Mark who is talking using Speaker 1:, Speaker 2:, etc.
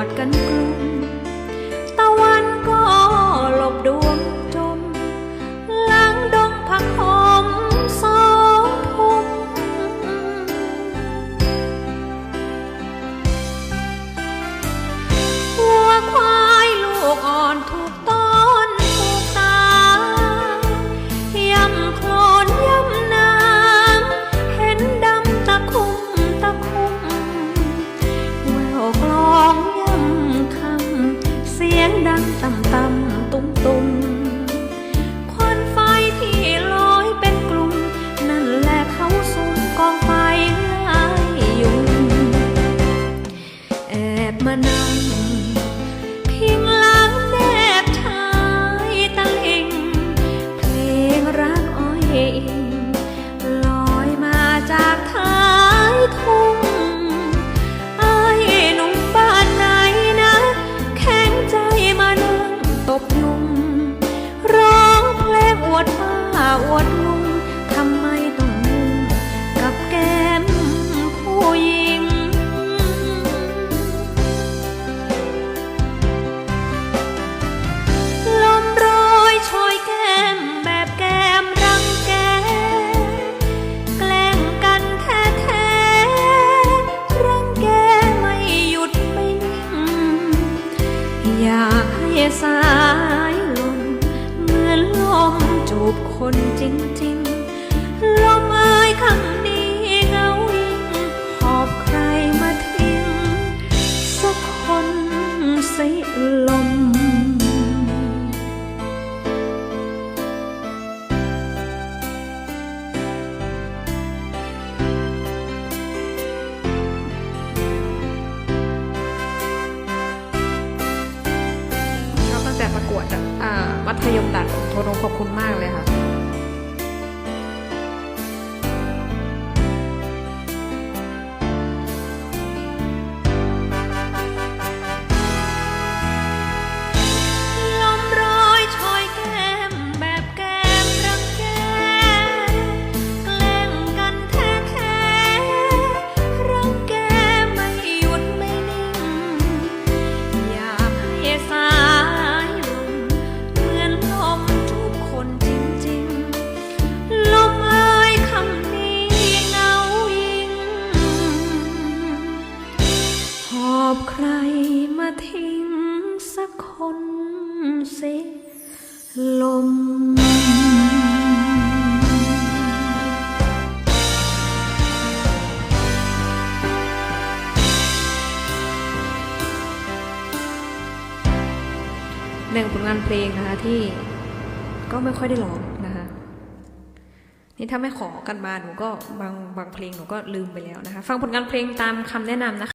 Speaker 1: อดกันกลัว อวดลุงทำไมต้องมุ่งกับแก้มผู้หญิง ลมโรยโชยแก้มแบบแก้มรังแก แกล้งกันแท้ๆรังแกไม่หยุดไม่นิ่งอยากให้สา จูบคนจริงๆลมเอ่ยคำนี้เงายิ่งหอบใครมาทิ้ง สักคนใส่ลม
Speaker 2: มัธยมดัดโทรงขอบคุณมากเลยค่ะ
Speaker 1: ใครมาทิ้งสักคนสิลม
Speaker 2: หนึ่งผลงานเพลงนะคะที่ก็ไม่ค่อยได้ร้องนะคะนี่ถ้าไม่ขอกันมาหนูก็บางบางเพลงหนูก็ลืมไปแล้วนะคะ ฟังผลงานเพลงตามคำแนะนำนะคะ